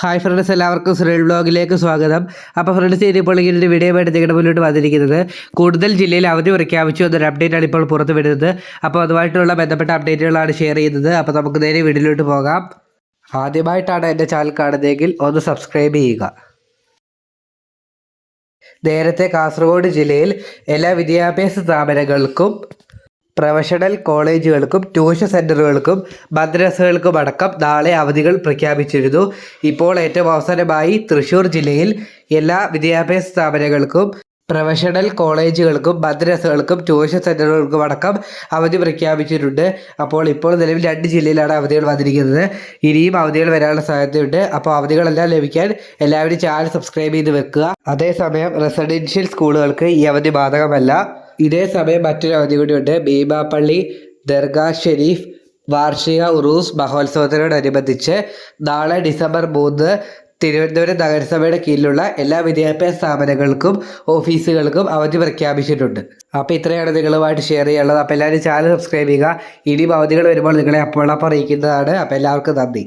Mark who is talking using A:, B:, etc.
A: Hi friends എല്ലാവർക്കും സുരേൽ ബ്ലോഗിലേക്ക് സ്വാഗതം. അപ്പോൾ ഫ്രണ്ട്സ് ഇനിയിപ്പോൾ ഇങ്ങനെ ഒരു വീഡിയോ ആയിട്ട് നിങ്ങളുടെ മുന്നോട്ട് വന്നിരിക്കുന്നത് കൂടുതൽ ജില്ലയിൽ അവധി പ്രഖ്യാപിച്ചു എന്നൊരു അപ്ഡേറ്റാണ് ഇപ്പോൾ പുറത്ത് വിടുന്നത് അപ്പോൾ അതുമായിട്ടുള്ള ബന്ധപ്പെട്ട അപ്ഡേറ്റുകളാണ് ഷെയർ ചെയ്യുന്നത്. അപ്പോൾ നമുക്ക് നേരെ വീഡിയോയിലോട്ട് പോകാം. ആദ്യമായിട്ടാണ് എന്റെ ചാനൽ കാണുന്നതെങ്കിൽ ഒന്ന് സബ്സ്ക്രൈബ് ചെയ്യുക. നേരത്തെ കാസർഗോഡ് ജില്ലയിൽ എല്ലാ വിദ്യാഭ്യാസ സ്ഥാപനങ്ങൾക്കും പ്രൊഫഷണൽ കോളേജുകൾക്കും ട്യൂഷൻ സെന്ററുകൾക്കും മദ്രസകൾക്കും അടക്കം നാളെ അവധികൾ പ്രഖ്യാപിച്ചിരുന്നു. ഇപ്പോൾ ഏറ്റവും അവസാനമായി തൃശ്ശൂർ ജില്ലയിൽ എല്ലാ വിദ്യാഭ്യാസ സ്ഥാപനങ്ങൾക്കും പ്രൊഫഷണൽ കോളേജുകൾക്കും മദ്രസകൾക്കും ട്യൂഷൻ സെന്ററുകൾക്കും അടക്കം അവധി പ്രഖ്യാപിച്ചിട്ടുണ്ട്. അപ്പോൾ ഇപ്പോൾ നിലവിൽ രണ്ട് ജില്ലയിലാണ് അവധികൾ വന്നിരിക്കുന്നത്. ഇനിയും അവധികൾ വരാനുള്ള സാധ്യതയുണ്ട്. അപ്പോൾ അവധികളെല്ലാം ലഭിക്കാൻ എല്ലാവരും ചാനൽ സബ്സ്ക്രൈബ് ചെയ്ത് വെക്കുക. അതേസമയം റെസിഡൻഷ്യൽ സ്കൂളുകൾക്ക് ഈ അവധി ബാധകമല്ല. ഇതേ സമയം മറ്റൊരു അവധി കൂടിയുണ്ട് ഭീമാപ്പള്ളി ദർഗാ ഷെരീഫ് വാർഷിക ഉറൂസ് മഹോത്സവത്തിനോടനുബന്ധിച്ച് നാളെ ഡിസംബർ മൂന്ന് തിരുവനന്തപുരം നഗരസഭയുടെ കീഴിലുള്ള എല്ലാ വിദ്യാഭ്യാസ സ്ഥാപനങ്ങൾക്കും ഓഫീസുകൾക്കും അവധി പ്രഖ്യാപിച്ചിട്ടുണ്ട്. അപ്പോൾ ഇത്രയാണ് നിങ്ങളുമായിട്ട് ഷെയർ ചെയ്യാനുള്ളത്. അപ്പോൾ എല്ലാവരും ചാനൽ സബ്സ്ക്രൈബ് ചെയ്യുക. ഇനിയും അവധികൾ വരുമ്പോൾ നിങ്ങളെ അപ്പോൾ അറിയിക്കുന്നതാണ്. അപ്പോൾ എല്ലാവർക്കും നന്ദി.